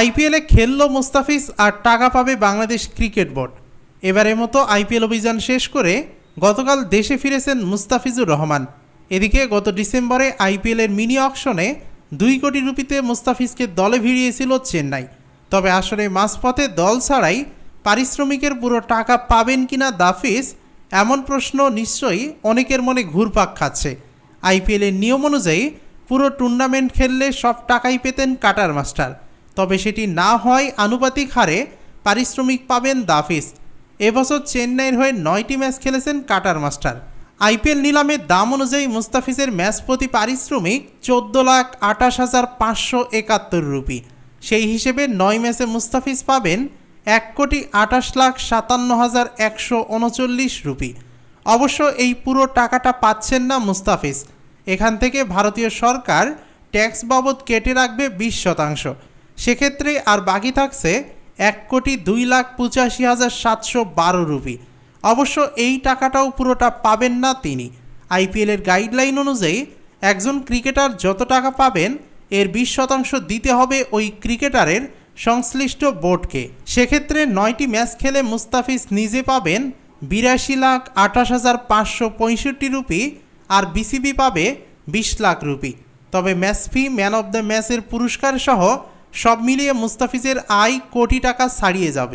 আইপিএলে খেলল মুস্তাফিজ আর টাকা পাবে বাংলাদেশ ক্রিকেট বোর্ড। এবারের মতো আইপিএল অভিযান শেষ করে গতকাল দেশে ফিরেছেন মুস্তাফিজুর রহমান। এদিকে গত ডিসেম্বরে আইপিএলের মিনি অকশনে দুই কোটি রুপিতে মুস্তাফিজকে দলে ভিড়িয়েছিল চেন্নাই। তবে আসলে মাঝপথে দল ছাড়াই পারিশ্রমিকের পুরো টাকা পাবেন কিনা দাফিজ এমন প্রশ্ন নিশ্চয়ই অনেকের মনে ঘুরপাক খাচ্ছে। আইপিএলের নিয়ম অনুযায়ী পুরো টুর্নামেন্ট খেললে সব টাকাই পেতেন কাটার মাস্টার। তবে সেটি না হয় আনুপাতিক হারে পারিশ্রমিক পাবেন দাফিস। এবছর চেন্নাইয়ের হয়ে নয়টি ম্যাচ খেলেছেন কাটার মাস্টার। আইপিএল নিলামের দাম অনুযায়ী মুস্তাফিজের ম্যাচ প্রতি পারিশ্রমিক চোদ্দ লাখ আঠাশ হাজার পাঁচশো একাত্তর রুপি। সেই হিসেবে নয় ম্যাচে মুস্তাফিজ পাবেন এক কোটি আঠাশ লাখ সাতান্ন হাজার একশো উনচল্লিশ রুপি। অবশ্য এই পুরো টাকাটা পাচ্ছেন না মুস্তাফিজ। এখান থেকে ভারতীয় সরকার ট্যাক্স বাবদ কেটে রাখবে বিশ শতাংশ। সেক্ষেত্রে আর বাকি থাকছে এক কোটি দুই লাখ পঁচাশি হাজার সাতশো বারো রুপি। অবশ্য এই টাকাটাও পুরোটা পাবেন না তিনি। আইপিএলের গাইডলাইন অনুযায়ী একজন ক্রিকেটার যত টাকা পাবেন, এর বিশ শতাংশ দিতে হবে ওই ক্রিকেটারের সংশ্লিষ্ট বোর্ডকে। সেক্ষেত্রে নয়টি ম্যাচ খেলে মুস্তাফিজ নিজে পাবেন বিরাশি লাখ আঠাশ হাজার পাঁচশো পঁয়ষট্টি রুপি আর বিসিবি পাবে বিশ লাখ রুপি। তবে match fee, man of the ম্যাচের পুরস্কার সহ সব মিলিয়ে মুস্তাফিজের আয় কোটি টাকা ছাড়িয়ে যাবে।